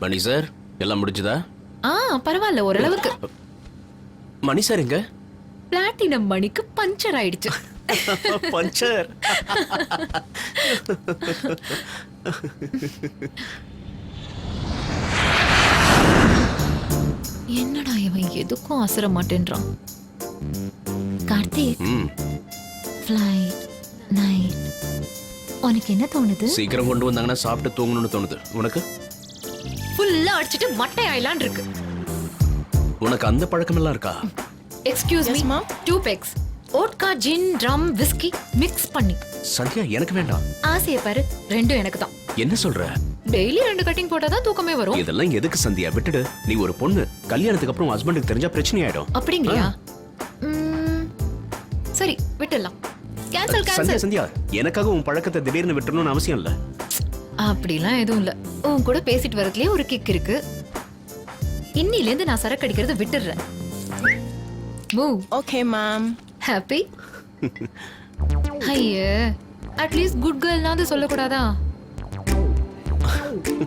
மணி sir எல்லாம் முடிஞ்சுதா? ஆ பரவாயில்ல ஓரளவுக்கு. மணி சார் எங்க? பிளாட்டினம் மணிக்கு பஞ்சர் ஆயிடுச்சு. பஞ்சர். என்னடா இவன் எதுக்கும் அசர மாட்டேன்றான்? கார்த்திக். ஃப்ளைட் நைட் உனக்கு என்ன தோணுது? சீக்கிரம் கொண்டு வந்தாங்கன்னா சாப்பிட்டு தூங்கணும்னு தோணுது. உனக்கு? ஃபுல்லா அடிச்சிட்டு மட்டை ஆயிலான் இருக்கு. உனக்கு அந்த பழக்கமெல்லாம் இருக்கா? Excuse me two pegs vodka gin rum whisky mix பண்ணி. சந்தியா எனக்கு வேண்டாம். ஆசையை பாரு ரெண்டும் எனக்கு தான் என்ன சொல்ற? டெய்லி ரெண்டு கட்டிங் போட்டா தான் தூக்கமே வரும். இதெல்லாம் எதுக்கு சந்தியா? விட்டுடு. நீ ஒரு பொண்ணு. கல்யாணத்துக்கு அப்புறம் ஹஸ்பண்டுக்கு தெரிஞ்சா பிரச்சனை ஆயிடும் அப்படிங்களையா ம், சரி விட்டுடலாம். கேன்சல் சந்தியா கேன்சல் சந்தியா எனக்காக உன் பழக்கத்தை திடீர்னு விட்டுறணும்னு அவசியம் இல்ல. அப்படிலாம் எதுவும் இல்ல. உன் கூட பேசிட்டு வரதுலயே ஒரு கிக் இருக்கு. இன்னில இருந்து நான் சரக்கு அடிக்கிறத விட்டுடுறேன் மூவ் Okay, ma'am. ஹாப்பி ஐயே அட்லீஸ்ட் குட் கேர்ள்னாவது சொல்லக்கூடாதா?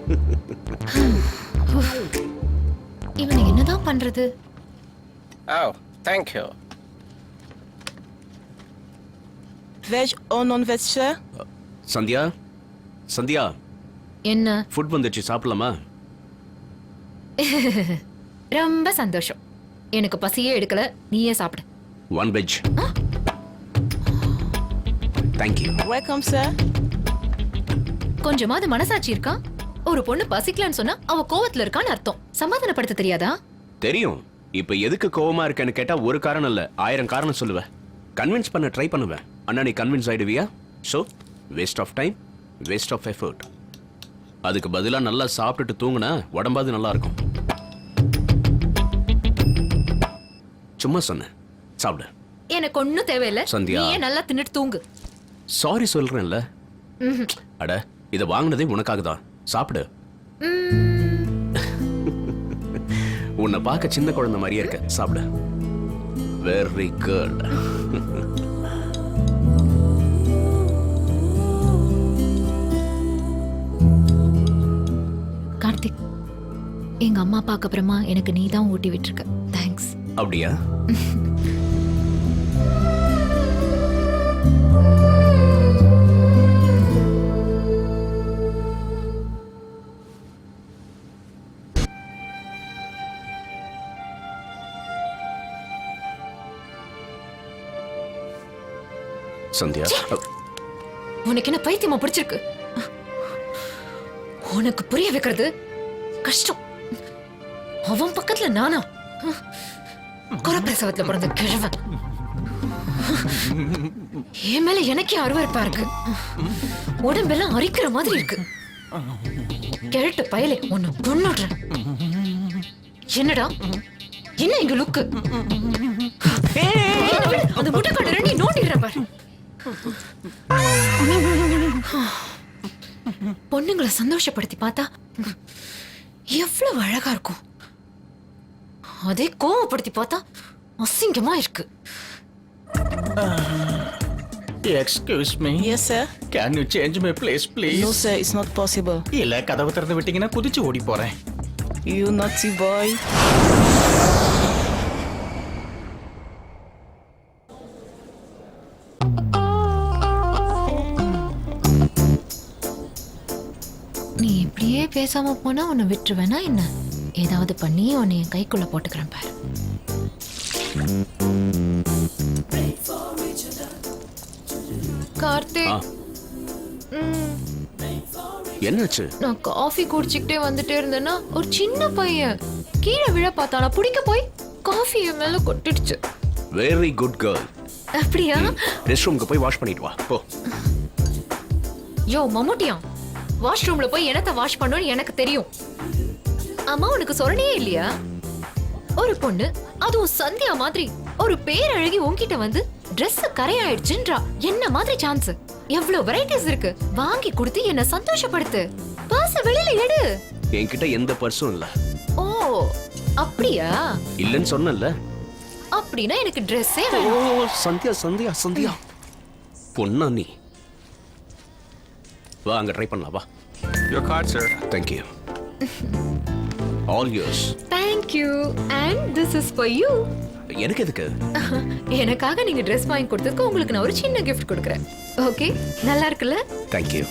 இவனை என்னதான் பண்றது? Oh, thank you. Veg or non-veg, sir? Sandhya? Sandhya? என்ன? ஃபுட் வந்துச்சு சாப்பிடலாமா? ரொம்ப சந்தோஷம். எனக்கு பசியே எடுக்கல நீயே சாப்பிடு. One veg thank you Welcome, sir. கொஞ்சமாவது மனசாட்சி இருக்கா? ஒரு பொண்ணு பசிக்கலன்னு சொன்னா அவ கோவத்துல இருக்கான்னு அர்த்தம். சமாதானப்படுத்த தெரியாதா? தெரியும். இப்ப எதுக்கு கோவமா இருக்கேன்னு கேட்டா ஒரு காரணம் இல்ல. ஆயிரம் காரணம் சொல்லுவேன் கன்வின்ஸ் பண்ண ட்ரை பண்ணுவேன் அண்ணா நீ convince ஆயிடுவியா? So waste of time waste of effort அதுக்கு பதிலா நல்லா சாப்பிட்டுட்டு தூங்குனா உடம்பாது நல்லா இருக்கும் சும்மா சொன்னேன். சாப்பிடு. எனக்கு ஒண்ணும் தேவையில்ல. சந்தியா. நல்லா தின்னுட்டு தூங்கு. சாரி சொல்றேன்ல. ம்ஹும். அட இதை வாங்கினதே உனக்காக தான். சாப்பிடு. உன்னை பார்க்க சின்ன குழந்தை மாதிரியே இருக்க. சாப்பிடு. வெரி குட் எங்க அம்மா அப்பாக்கு அப்புறமா எனக்கு நீ தான் ஊட்டி விட்டுருக்க. தேங்க்ஸ் அப்படியா? சந்தியா? உனக்கு என்ன பைத்தியமா பிடிச்சிருக்கு? உனக்கு புரிய வைக்கிறது கஷ்டம். அவன் பக்கத்துல நானா? குறப்பிரசவத்துல பிறந்த கிழவ. என் மேல எனக்கே அருவருப்பா இருக்கு. உடம்பெல்லாம் அரிக்கிற மாதிரி இருக்கு. கிழட்டு பயலே ஒன்னு கொன்னுடுறேன். என்னடா? என்ன எங்க லுக்கு அந்த முட்டைக்காடு ரெண்டி நோண்டிடுற பாரு. பொண்ணுங்களை சந்தோஷப்படுத்தி பார்த்தா எவ்வளவு அழகா இருக்கும். அதே கோவப்படுத்தி பார்த்தா அசிங்கமா இருக்கு excuse me Yes, sir. Can you change my place please No, sir, it's not possible. இல்ல கதவு திறந்து விட்டீங்கன்னா குதிச்சு ஓடி போறேன் You naughty boy. நீ இப்படியே பேசாம போனா உன்னை விட்டுருவேனா என்ன ஏதாவது பண்ணி உன்னை என் கைக்குள்ள போட்டுக்கிறேன் பாரு. கார்த்திக். என்னாச்சு? நான் காஃபி குடிச்சிக்கிட்டே வந்துட்டே இருந்தேன்னா ஒரு சின்ன பையன் கீழே விழ பார்த்தானா? பிடிக்க போய் காஃபி என் மேல கொட்டிடுச்சு. வெரி குட் கேர்ள் அப்படியா? ரெஸ்ட் ரூமுக்கு போய் வாஷ் பண்ணிட்டு வா. போ. யோ மம்முட்டியா வாஷ்ரூம்ல போய் என்னத்த வாஷ் பண்ணணும்னு எனக்கு தெரியும். அம்மா உனக்கு சொரணையே இல்லையா? ஒரு பொண்ணு அதுவும் சந்தியா மாதிரி ஒரு பேரழகி உன்கிட்ட வந்து Dress கரையாயிடுச்சுன்றா. என்ன மாதிரி சான்ஸ் எவ்வளவு வெரைட்டிஸ் இருக்கு. வாங்கி கொடுத்து என்ன சந்தோஷப்படுத்து. பர்ஸ வெளியில எடு. என்கிட்ட எந்த பர்ஸும் இல்ல. ஓ அப்படியா? இல்லைன்னு சொன்னல அப்படின்னா எனக்கு ட்ரெஸ்ஸே ஓ சந்தியா சந்தியா சந்தியா. பொண்ணா நீ? வா அங்க ட்ரை பண்ணலாம் வா. Your card, sir. Thank you all yours thank you and this is for you எனக்கு எதுக்கு? எனக்காக நீங்க Dress வாங்கி கொடுத்ததுக்கு உங்களுக்கு நான் ஒரு சின்ன gift கொடுக்குறேன். ஓகே நல்லா இருக்குல்ல? தேங்க்யூ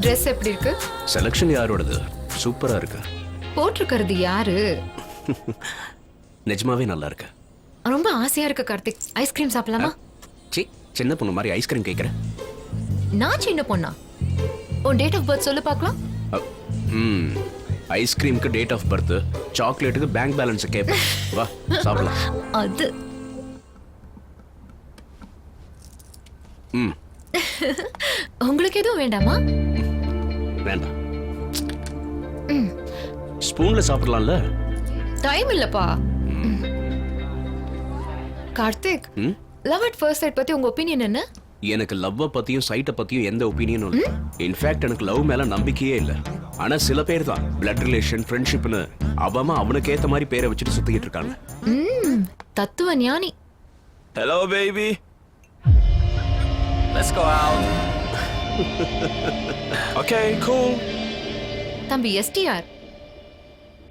Dress எப்படி இருக்கு? செலெக்ஷன் யாரோடது? சூப்பரா இருக்கு. போட்டிருக்கிறது யாரு? நிஜமாவே நல்லா இருக்கு. ரொம்ப ஆசையா இருக்கு கார்த்திக். ஐஸ்கிரீம் சாப்பிடலாமா? சி சின்ன பொண்ணு மாதிரி ஐஸ்கிரீம் கேட்குறேன் நான் சின்ன பொண்ணா? உன் டேட் ஆஃப் பர்த் சொல்லு பார்க்கலாம். ம் ஐஸ்கிரீமுக்கு டேட் ஆஃப் பர்த் சாக்லேட்டுக்கு பேங்க் பேலன்ஸ் கேட்பேன் வா சாப்பிடலாம். அது. ம். உங்களுக்கு எதுவும் வேண்டாமா? வேண்டாம். ஸ்பூன்ல சாப்பிடலாம்ல? டைம் இல்லப்பா. கார்த்திக் ம்? லவ் அட் ஃபர்ஸ்ட் சைட் பத்தி உங்க ஒப்பீனியன் என்ன? எனக்கு லவ்வை பத்தியும் சைட்டை பத்தியும் எந்த ஒப்பீனியனும் இல்லை. இன்ஃபேக்ட் எனக்கு லவ் மேல நம்பிக்கையே இல்லை. ஆனா சில பேர் தான் பிளட் ரிலேஷன் ஃப்ரெண்ட்ஷிப்னு அவமா அவனுக்கு ஏத்த மாதிரி பேரை வச்சுட்டு சுத்திக்கிட்டு இருக்காங்க. ம் தத்துவ ஞானி. Hello, baby. Let's go out. okay, cool. தம்பி எஸ்டிஆர்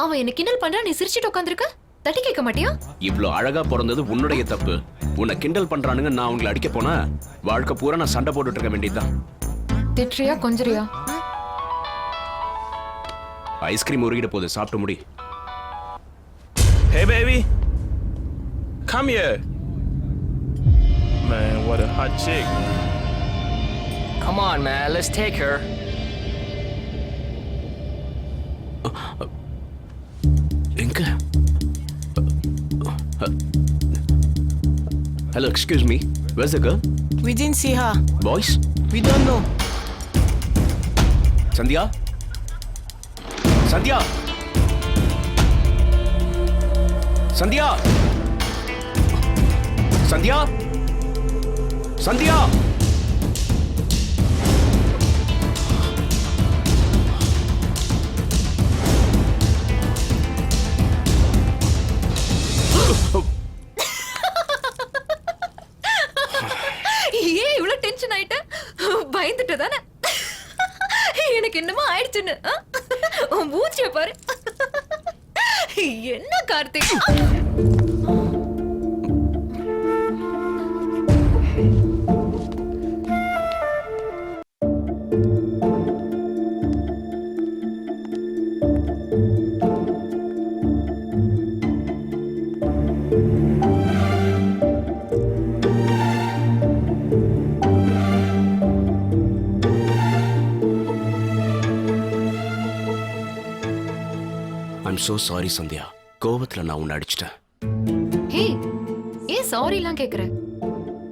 அவன் என்ன கிண்டல் பண்றான் நீ சிரிச்சிட்டு உட்காந்துருக்க தட்டி கேட்க மாட்டியா இவ்ளோ அழகா பிறந்தது உன்னுடைய தப்பு உன்னை கிண்டல் பண்றானுங்க நான் உங்களை அடிக்க போனா வாழ்க்கை பூரா நான் சண்டை போட்டுட்டு இருக்க வேண்டியதுதான் திட்டுறியா கொஞ்சறியா ஐஸ்கிரீம் உருகிட போகுது சாப்பிட்டு முடி Hey, baby. Come here. Man, what a hot chick. Come on, man. Let's take her. Hello, excuse me. Where's the girl? We didn't see her. Boys? We don't know. Sandhya? Sandhya! Sandhya! Sandhya! Sandhya! Karthik I'm so sorry Sandhya கோவத்துல நான் உன்னை அடிச்சிட்டேன். ஹே ஏன் sorry எல்லாம் கேக்குற?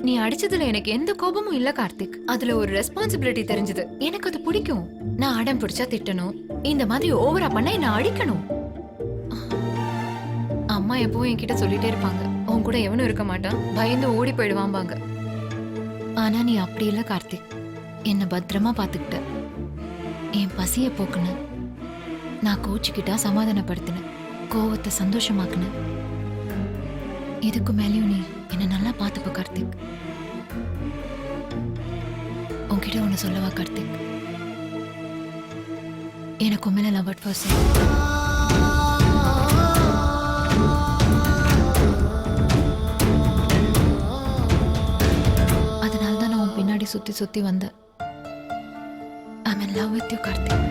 நீ அடிச்சதுல எனக்கு எந்த கோபமும் இல்ல கார்த்திக். அதுல ஒரு ரெஸ்பான்சிபிலிட்டி தெரிஞ்சது. எனக்கு அது பிடிக்கும். நான் அடம் பிடிச்சா திட்டணும். இந்த மாதிரி ஓவரா பண்ண என்ன அடிக்கணும். அம்மா எப்பவும் என்கிட்ட சொல்லிட்டே இருப்பாங்க. உன் கூட எவனும் இருக்க மாட்டான். பயந்து ஓடி போயிடுவாம்பாங்க. ஆனா நீ அப்படி இல்ல கார்த்திக். என்ன பத்திரமா பாத்துக்கிட்ட. என் பசிய போக்குன. நான் கோச்சுக்கிட்டா சமாதானப்படுத்தினேன் கோவத்தை சந்தோஷமாக்குனேன் இதுக்கு மேலேயும் நீ என்ன நல்லா பார்த்துப்ப கார்த்திக். உன்கிட்ட ஒன்று சொல்லவா கார்த்திக்? எனக்கு மேலே லவ் அட் ஃபர்ஸ்ட் அதனால தான் நான் உன் பின்னாடி சுற்றி சுத்தி வந்தேன். I mean love with you Karthik.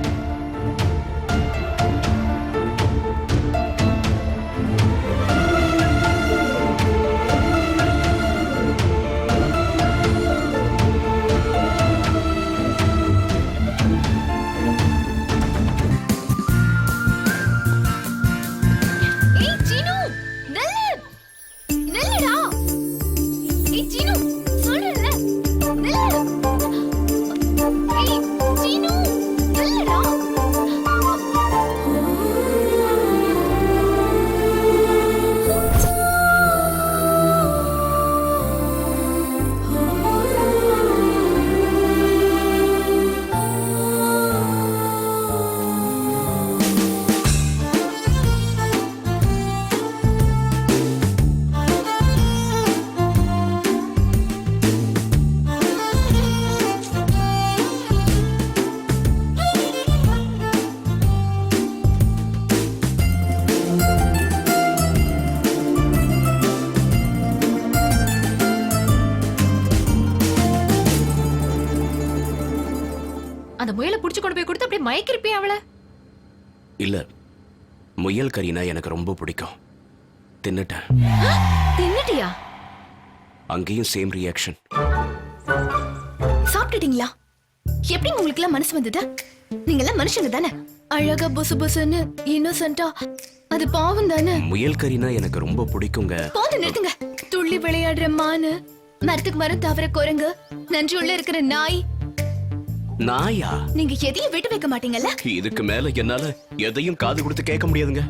மயக்கிருப்பியா அவளை? இல்ல முயல் கறினா எனக்கு ரொம்ப பிடிக்கும். தின்னுட்டேன். தின்னுட்டியா? அங்கேயும் சேம் ரியாக்ஷன் சாப்பிட்டுட்டீங்களா? எப்படி உங்களுக்கு எல்லாம் மனசு வந்தது? நீங்க எல்லாம் மனுஷங்க தானே? அழகா புசு புசுன்னு இன்னோசென்ட்டா அது பாவம் தானே? முயல் கறினா எனக்கு ரொம்ப பிடிக்குங்க. போது நிறுத்துங்க. துள்ளி விளையாடுற மானு மரத்துக்கு மரம் தவற குரங்கு நன்றி உள்ள இருக்கிற நாய் நாயா? நீங்க எதையும் விட்டு வைக்க மாட்டீங்கல்ல? இதுக்கு மேல என்னால எதையும் காது கொடுத்து கேட்க முடியாதுங்க.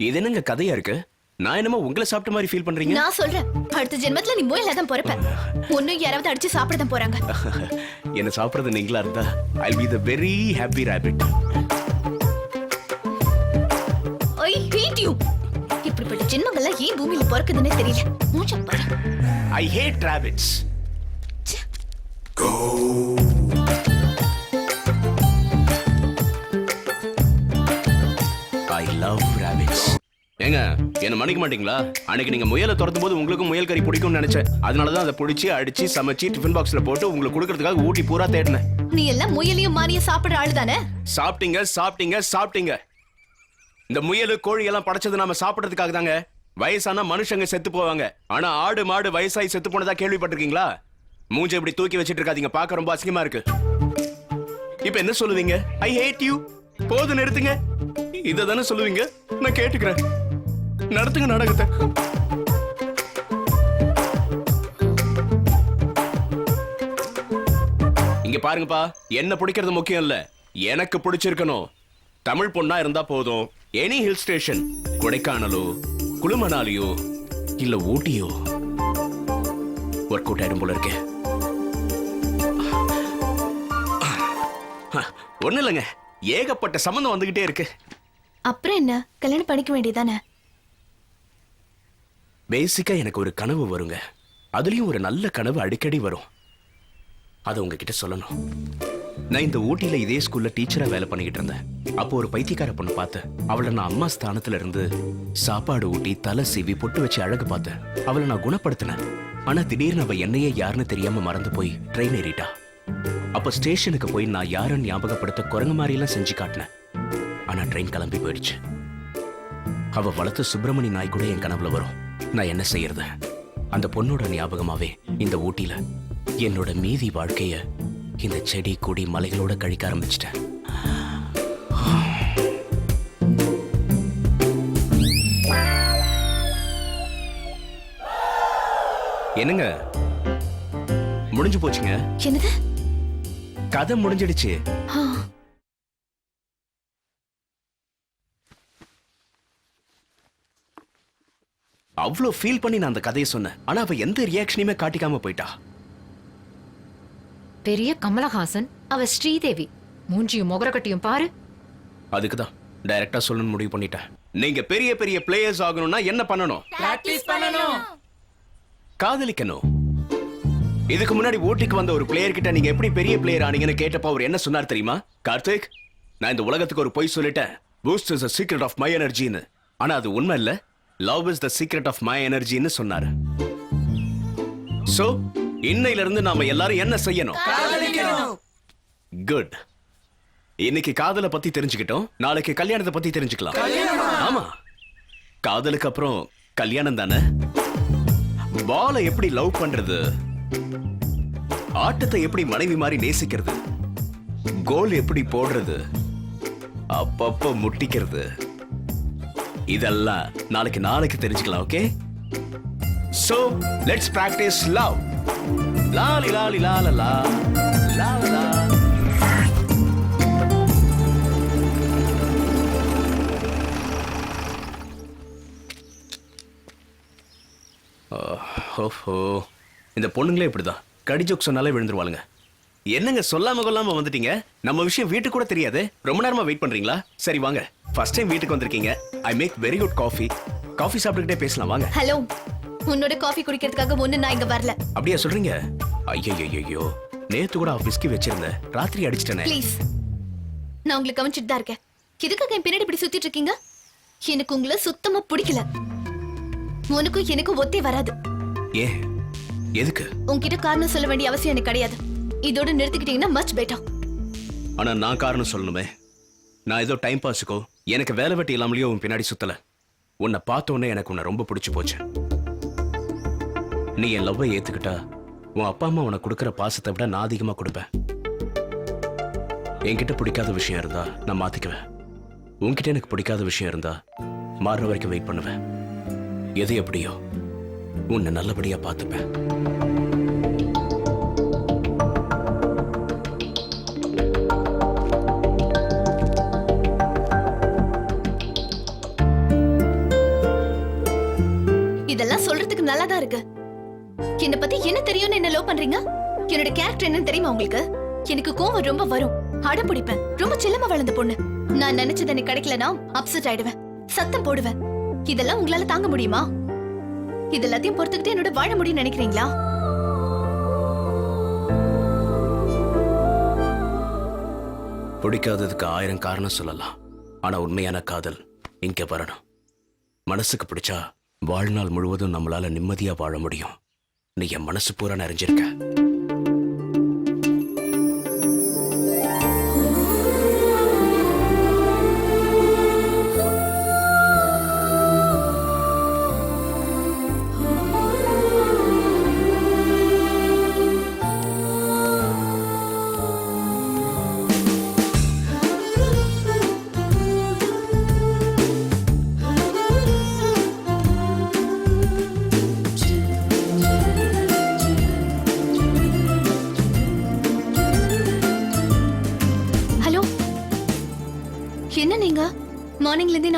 இது என்னங்க கதையா இருக்கு? நான் என்னமோ உங்களை சாப்பிட்ட மாதிரி ஃபீல் பண்றீங்க? நான் சொல்றேன். அடுத்த ஜென்மத்துல நீ முயல தான் பிறப்ப. ஒன்னும் யாராவது அடிச்சு சாப்பிட தான் போறாங்க. என்ன சாப்பிடுறது நீங்களா இருந்தா I be the very happy rabbit I hate you இப்படிப்பட்ட ஜென்மங்கள்லாம் ஏன் பூமியில பிறக்குதுன்னே தெரியல. மூச்சம் பாரு. ஐ ஹேட் ரேபிட்ஸ் ச்சே. ஐ லவ் ரேபிட்ஸ் ஏங்க என்ன மன்னிக்க மாட்டீங்களா? அன்னைக்கு நீங்க முயலை துரத்தும் போது உங்களுக்கும் முயல் கறி பிடிக்கும்னு நினைச்சேன். அதனால தான் அதை பிடிச்சி அடிச்சு சமைச்சு டிஃபன் பாக்ஸ்ல போட்டு உங்களுக்கு கொடுக்கறதுக்காக ஊட்டி பூரா தேடினேன். நீ எல்லாம் முயலையும் மானியும் சாப்பிடுற ஆளு தானே? சாப்பிட்டீங்க சாப்பிட்டீங்க சாப்பிட்டீங்க. இந்த முயல் கோழி எல்லாம் படைச்சது நாம சாப்பிடுறதுக்காக தாங்க. வயசான மனுஷங்க செத்து போவாங்க. ஆனா ஆடு மாடு வயசாகி செத்து போனதா கேள்விப்பட்டிருக்கீங்களா? மூஞ்ச இப்படி தூக்கி வச்சிட்டு இருக்காதீங்க பார்க்க ரொம்ப அசிங்கமா இருக்கு. இப்ப என்ன சொல்லுவீங்க? ஐ ஹேட் யூ போது நிறுத்துங்க. இதை தானே சொல்லுவீங்க? நான் கேட்டுக்கிறேன். நடத்துங்க நாடகத்தை. இங்க பாருங்கப்பா என்ன பிடிக்கிறது முக்கியம் இல்ல. எனக்கு பிடிச்சிருக்கணும். தமிழ் பொண்ணா இருந்தா போதும். எனி ஹில் ஸ்டேஷன் கொடைக்கானலோ குளுமணாலியோ இல்ல ஊட்டியோ? ஒர்க் அவுட் ஆயிடும் போல இருக்கே. ஒண்ணு இல்லைங்க. ஏகப்பட்ட சம்மந்தம் வந்துகிட்டே இருக்கு. அப்புறம் என்ன? கல்யாணம் பண்ணிக்க வேண்டியதானே பேசிக்கா எனக்கு ஒரு கனவு வருங்க. அதுலயும் ஒரு நல்ல கனவு அடிக்கடி வரும். அதை உங்ககிட்ட சொல்லணும். நான் இந்த ஊட்டியில இதே ஸ்கூல்ல டீச்சரா வேலை பண்ணிக்கிட்டு இருந்தேன். அப்போ ஒரு பைத்தியக்கார பொண்ணு பார்த்தேன் அவளை நான் அம்மா ஸ்தானத்துல இருந்து சாப்பாடு ஊட்டி தலை சீவி பொட்டு வச்சு அழகு பார்த்தேன். அவளை நான் குணப்படுத்தினேன். ஆனா திடீர்னு அவ என்னையே யாருன்னு தெரியாம மறந்து போய் ட்ரெயின் ஏறிட்டா. அப்ப ஸ்டேஷனுக்கு போய் நான் யாருன்னு ஞாபகப்படுத்த குரங்கு மாதிரிலாம் செஞ்சு காட்டினேன். ஆனா ட்ரெயின் கிளம்பி போயிடுச்சு. அவ வளர்த்த சுப்பிரமணி நாய் கூட என் கனவுல வரும். நான் என்ன செய்யறது? அந்த பொண்ணோட ஞாபகமாவே இந்த ஊட்டியில என்னோட மீதி வாழ்க்கைய இந்த செடி கொடி மலைகளோட கழிக்க ஆரம்பிச்சிட்டேன். என்னங்க? முடிஞ்சு போச்சுங்க. என்னது? கதை முடிஞ்சிடுச்சு. அவ்வளோ ஃபீல் பண்ணி நான் அந்த கதையை சொன்னேன். ஆனா அவ எந்த ரியாக்ஷனையுமே காட்டிக்காம போயிட்டா. பெரிய கமலஹாசன் அவ ஸ்ரீதேவி. மூஞ்சியும் முகரக்கட்டியும் பாரு. அதுக்கு தான் டைரக்டா சொல்லணும்னு முடிவு பண்ணிட்டேன். நீங்க பெரிய பெரிய பிளேயர்ஸ் ஆகணும்னா என்ன பண்ணணும்? காதலிக்கணும். இதுக்கு முன்னாடி ஊட்டிக்கு வந்த ஒரு பிளேயர் கிட்ட நீங்க எப்படி பெரிய பிளேயர் ஆனீங்கன்னு கேட்டப்ப அவர் என்ன சொன்னார் தெரியுமா? கார்த்திக் நான் இந்த உலகத்துக்கு ஒரு பொய் சொல்லிட்டேன். Boost is the secret of my எனர்ஜின்னு ஆனா அது உண்மை இல்ல. Love is the secret of my எனர்ஜின்னு சொன்னாரு. சோ இன்னையில இருந்து நாம எல்லாரும் என்ன செய்யணும்? குட் இன்னைக்கு காதலை பத்தி தெரிஞ்சுக்கிட்டோம். நாளைக்கு கல்யாணத்தை பத்தி தெரிஞ்சுக்கலாம். ஆமா. காதலுக்கு அப்புறம் கல்யாணம் தானே? பாலை எப்படி லவ் பண்றது? ஆட்டத்தை எப்படி மனைவி மாதிரி நேசிக்கிறது? கோல் எப்படி போடுறது? அப்பப்ப முட்டிக்கிறது. இதெல்லாம் நாளைக்கு நாளைக்கு தெரிஞ்சுக்கலாம் okay so let's practise love லாலி லாலி லால லா லா லா ஓஹோ. இந்த பொண்ணுங்களே இப்படிதான். கடி ஜோக் சொன்னாலே விழுந்துருவாளுங்க. என்னங்க சொல்லாம கொள்ளாம வந்துட்டீங்க? நம்ம விஷயம் வீட்டுக்கு கூட தெரியாது. ரொம்ப நேரமா வெயிட் பண்றீங்களா? சரி வாங்க. ஃபர்ஸ்ட் டைம் வீட்டுக்கு வந்திருக்கீங்க. I make very good coffee coffee சாப்பிட்டுக்கிட்டே பேசலாம் வாங்க. ஹலோ உன்னோட காஃபி குடிக்கிறதுக்காக ஒண்ணு நான் இங்க வரல. அப்படியா சொல்றீங்க? ஐயோ நேத்து கூட விஸ்கி வச்சிருந்தேன். ராத்திரி அடிச்சிட்டேனே. ப்ளீஸ் நான் உங்களை கவனிச்சிட்டு தான் இருக்கேன். எதுக்காக என் பின்னாடி இப்படி சுத்திட்டு இருக்கீங்க? எனக்கு உங்களை சுத்தமா பிடிக்கல. உனக்கும் எனக்கும் ஒத்தே வராது. ஏன்? எதுக்கு? உன்கிட்ட காரணம் சொல்ல வேண்டிய அவசியம் எனக்கு கிடையாது. இதோட நிறுத்திக்கிட்டீங்கன்னா மச் பெட்டர் ஆனா நான் காரணம் சொல்லணுமே. நான் ஏதோ டைம் பாஸுக்கோ எனக்கு வேலை வெட்டி இல்லாமலேயோ உன் பின்னாடி சுத்தல. உன்னை பார்த்த உடனே எனக்கு உன்னை ரொம்ப பிடிச்சு போச்சு. நீ என் லவ்வை ஏத்துக்கிட்டா உன் அப்பா அம்மா உனக்கு கொடுக்குற பாசத்தை விட நான் அதிகமா கொடுப்பேன். என்கிட்ட பிடிக்காத விஷயம் இருந்தா நான் மாத்திக்குவேன். உன்கிட்ட எனக்கு பிடிக்காத விஷயம் இருந்தா மாறுற வரைக்கும் வெயிட் பண்ணுவேன். எது எப்படியோ உன்னை நல்லபடியா பார்த்துப்பேன். இதெல்லாம் சொல்றதுக்கு நல்லாதான் இருக்கு. என்ன பத்தி என்ன தெரியும்னு என்ன லவ் பண்றீங்க? என்னோட கேரக்டர் என்னன்னு தெரியுமா உங்களுக்கு? எனக்கு கோவம் ரொம்ப வரும். அடம் பிடிப்பேன். ரொம்ப செல்லமா வளர்ந்த பொண்ணு. நான் நினைச்சது எனக்கு கிடைக்கலனா அப்செட் ஆயிடுவேன். சத்தம் போடுவேன். இதெல்லாம் உங்களால தாங்க முடியுமா? இது எல்லாத்தையும் பொறுத்துக்கிட்டு என்னோட வாழ முடியும்னு நினைக்கிறீங்களா? பிடிக்காததுக்கு ஆயிரம் காரணம் சொல்லலாம். ஆனா உண்மையான காதல் இங்க வரணும். மனசுக்கு பிடிச்சா வாழ்நாள் முழுவதும் நம்மளால நிம்மதியா வாழ முடியும். நீ என் மனசு பூரா நிறைஞ்சிருக்க.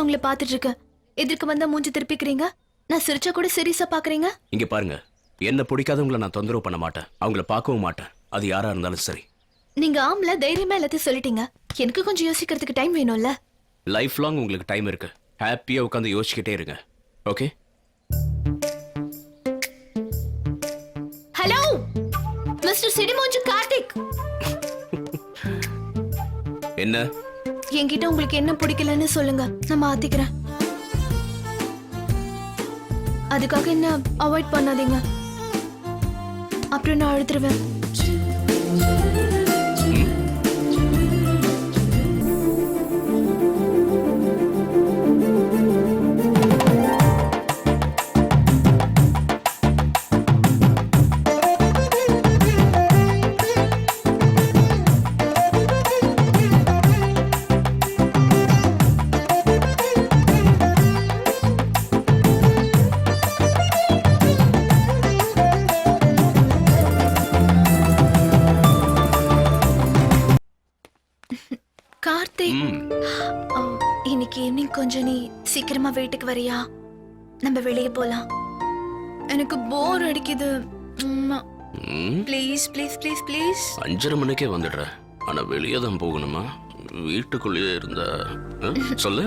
உங்களை பாத்துட்டு இருக்கேன் எதிர்க்க வந்தா மூஞ்சி திருப்பிக்கிறீங்க? நான் சிரிச்சா கூட சீரியஸா பாக்குறீங்க? இங்க பாருங்க. என்ன பிடிக்காதவங்கள நான் தொந்தரவு பண்ண மாட்டேன். அவங்கள பார்க்கவும் மாட்டேன். அது யாரா இருந்தாலும் சரி. நீங்க ஆம்ல தைரியமா எல்லாத்தையும் சொல்லிட்டீங்க. எனக்கு கொஞ்சம் யோசிக்கிறதுக்கு டைம் வேணும்ல? லைஃப் லாங் உங்களுக்கு டைம் இருக்கு. ஹாப்பியா உட்காந்து யோசிச்சுக்கிட்டே இருங்க. ஓகே ஹலோ மிஸ்டர் சிடிமோஞ்சு கார்த்திக் என்ன? என்கிட்ட உங்களுக்கு என்ன பிடிக்கலன்னு சொல்லுங்க. நான் மாத்திக்கிறேன். அதுக்காக என்ன அவாய்ட் பண்ணாதீங்க. அப்புறம் நான் அழுத்துருவேன் கொஞ்சம் நீ சீக்கிரமா வீட்டுக்கு வரியா? நம்ம வெளியே போலாம். எனக்கு போர் அடிக்குது. ப்ளீஸ் ப்ளீஸ் ப்ளீஸ் ப்ளீஸ் அஞ்சரை மணிக்கே வந்துடுறேன் ஆனா வெளியே தான் போகணுமா? வீட்டுக்குள்ளேயே இருந்தா ஆ? சொல்லு.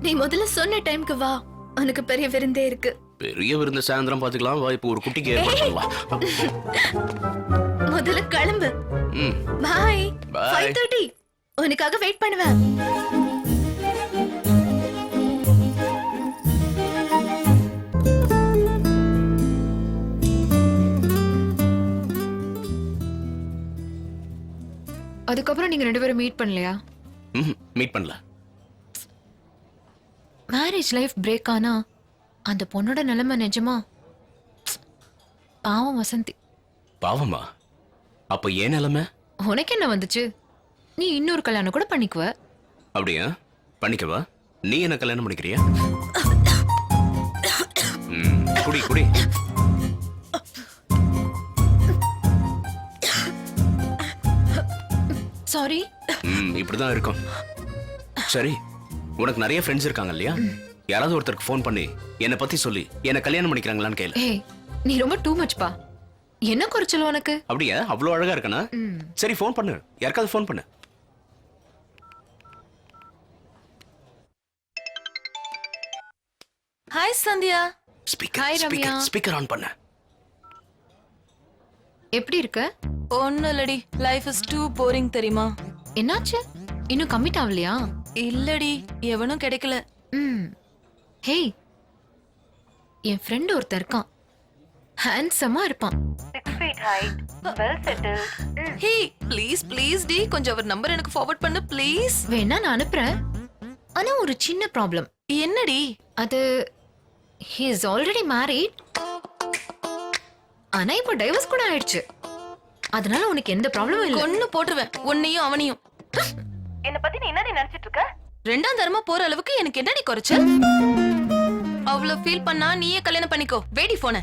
நீ முதல்ல சொன்ன டைம்க்கு வா. உனக்கு பெரிய விருந்தே இருக்கு. பெரிய விருந்து சாயந்தரம் பாத்துக்கலாம் வா இப்போ ஒரு குட்டிக்கு ஏற்பாடு பண்ணலாம். முதல்ல கிளம்பு. ம். Bye Bye. ஃபைவ் தேர்ட்டி உனக்காக வெயிட் பண்ணுவேன். அதுக்கப்புறம் நீங்க ரெண்டு பேரும் மீட் பண்ணலையா? ம் மீட் பண்ணல. மேரேஜ் லைஃப் பிரேக் ஆனா அந்த பொண்ணோட நிலைமை நிஜமா? பாவம் வசந்தி. பாவமா? அப்ப ஏன் நிலைமை? உனக்கு என்ன வந்துச்சு? நீ இன்னொரு கல்யாணம் கூட பண்ணிக்குவ. அப்படியா? பண்ணிக்கவா? நீ என்ன கல்யாணம் பண்ணிக்கிறியா? குடி குடி. சாரி ம் இப்படிதான் இருக்கும். சரி உனக்கு நிறைய ஃப்ரெண்ட்ஸ் இருக்காங்க இல்லையா? யாராவது ஒருத்தருக்கு ஃபோன் பண்ணி என்னை பத்தி சொல்லி என்ன கல்யாணம் பண்ணிக்கிறாங்களான்னு கேளு. ஏய் நீ ரொம்ப டூ மச் பா. என்ன குறைச்சல் உனக்கு? அப்படியா? அவ்வளோ அழகா இருக்கனா. சரி ஃபோன் பண்ணு. யாருக்காவது ஃபோன் பண்ணு. Hi, Sandhya. Hi, speaker Ramya. Speaker speaker on பண்ணு. எப்படி இருக்க? ஒன்னும் இல்லடி லைஃப் இஸ் டூ போரிங் தெரியுமா? என்னாச்சு? இன்னும் கம்மிட் ஆகலையா? இல்லடி எவனும் கிடைக்கல. ம். ஹேய் என் ஃப்ரெண்ட் ஒருத்தன் இருக்கான். ஹேண்ட்ஸமா இருப்பான். ஹே ப்ளீஸ் ப்ளீஸ் டி கொஞ்சம் அவர் நம்பர் எனக்கு ஃபார்வர்ட் பண்ணு ப்ளீஸ் வேணா நான் அனுப்புறேன். ஆனா ஒரு சின்ன ப்ராப்ளம் என்னடி? அது ஹி இஸ் ஆல்ரெடி மேரிட் ஆனா இப்போ டைவர்ஸ் கூட ஆயிடுச்சு. அதனால உனக்கு எந்த ப்ராப்ளமும் இல்ல. கொன்னு போட்டுருவேன். உன்னையும் அவனையும். என்ன பத்தி நீ என்ன நினைச்சிட்டு இருக்க? ரெண்டாம் தரமா போற அளவுக்கு எனக்கு என்னடி குறைச்ச அவ்வளவு ஃபீல் பண்ணா நீயே கல்யாணம் பண்ணிக்கோ. வேடி போன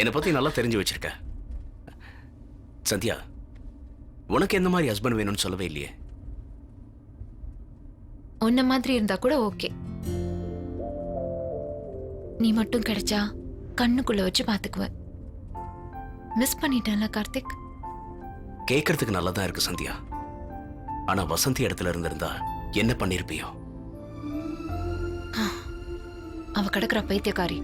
என்னை பத்தி நல்லா தெரிஞ்சு வச்சிருக்க. சந்தியா உனக்கு எந்த மாதிரி ஹஸ்பண்ட் வேணும்னு சொல்லவே இல்லையே? உன்ன மாதிரி இருந்தா கூட ஓகே. நீ மட்டும் கிடைச்சா கண்ணுக்குள்ள வச்சு பாத்துக்குவ மிஸ் பண்ணிட்டேன்ல கார்த்திக்? கேட்கறதுக்கு நல்லா தான் இருக்கு சந்தியா. ஆனா வசந்தி இடத்துல இருந்திருந்தா என்ன பண்ணிருப்பியோ? அவ கிடக்குற பைத்தியக்காரி.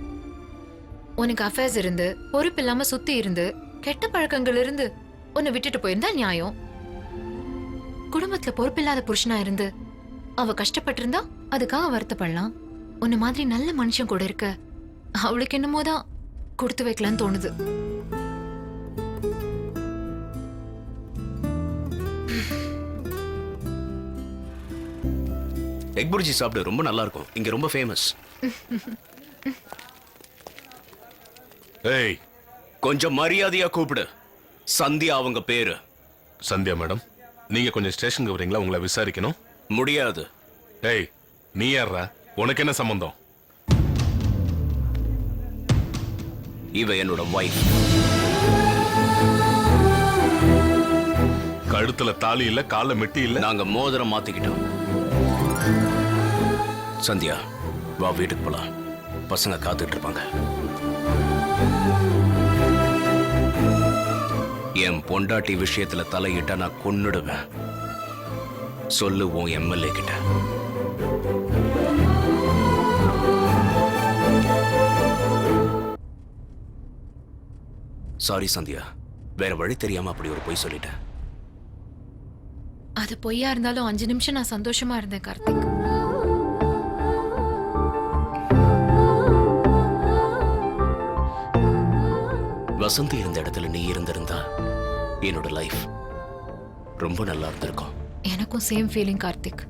உனக்கு அஃபேர்ஸ் இருந்து பொறுப்பு இல்லாம சுத்தி இருந்து கெட்ட பழக்கங்கள் இருந்து உன்னை விட்டுட்டு போயிருந்தா நியாயம். குடும்பத்துல பொறுப்பில்லாத புருஷனா இருந்து அவ கஷ்டப்பட்டிருந்தா அதுக்காக வருத்தப்படலாம். உன்ன மாதிரி நல்ல மனுஷன் கூட இருக்க அவளுக்கு என்னமோதான் கொடுத்து வைக்கலாம்னு தோணுது. எக் புர்ஜி சாப்பிடு ரொம்ப நல்லா இருக்கும் இங்க ரொம்ப ஃபேமஸ் ஏய் கொஞ்சம் மரியாதையா கூப்பிடு. சந்தியா அவங்க பேரு. சந்தியா மேடம் நீங்க கொஞ்சம் ஸ்டேஷனுக்கு வரீங்களா? உங்களை விசாரிக்கணும். முடியாது. ஏய் நீ யாரா உனக்கு என்ன சம்பந்தம்? இவ என்னோட வைஃப் கழுத்துல தாலி இல்ல கால மெட்டி இல்ல? நாங்க மோதிரம் மாத்திக்கிட்டோம். சந்தியா வா வீட்டுக்கு போலாம். பசங்க காத்துட்டு இருப்பாங்க. என் பொண்டாட்டி விஷயத்துல தலையிட்டா நான் கொன்னுடுவேன். சொல்லு உன் எம்எல்ஏ கிட்ட. சாரி சந்தியா. வேற வழி தெரியாம அப்படி ஒரு பொய் சொல்லிட்டேன். அது பொய்யா இருந்தாலும் அஞ்சு நிமிஷம் நான் சந்தோஷமா இருந்தேன் கார்த்திக். வசந்தி இருந்த இடத்துல நீ இருந்திருந்தா என்னோட லைஃப் ரொம்ப நல்லா இருந்திருக்கும். எனக்கும் சேம் ஃபீலிங் கார்த்திக்.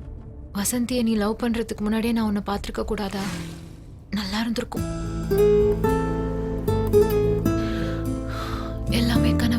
வசந்தியை நீ லவ் பண்றதுக்கு முன்னாடியே நான் உன்ன பார்த்துருக்க கூடாதா? நல்லா இருந்திருக்கும். எல்லாமே கன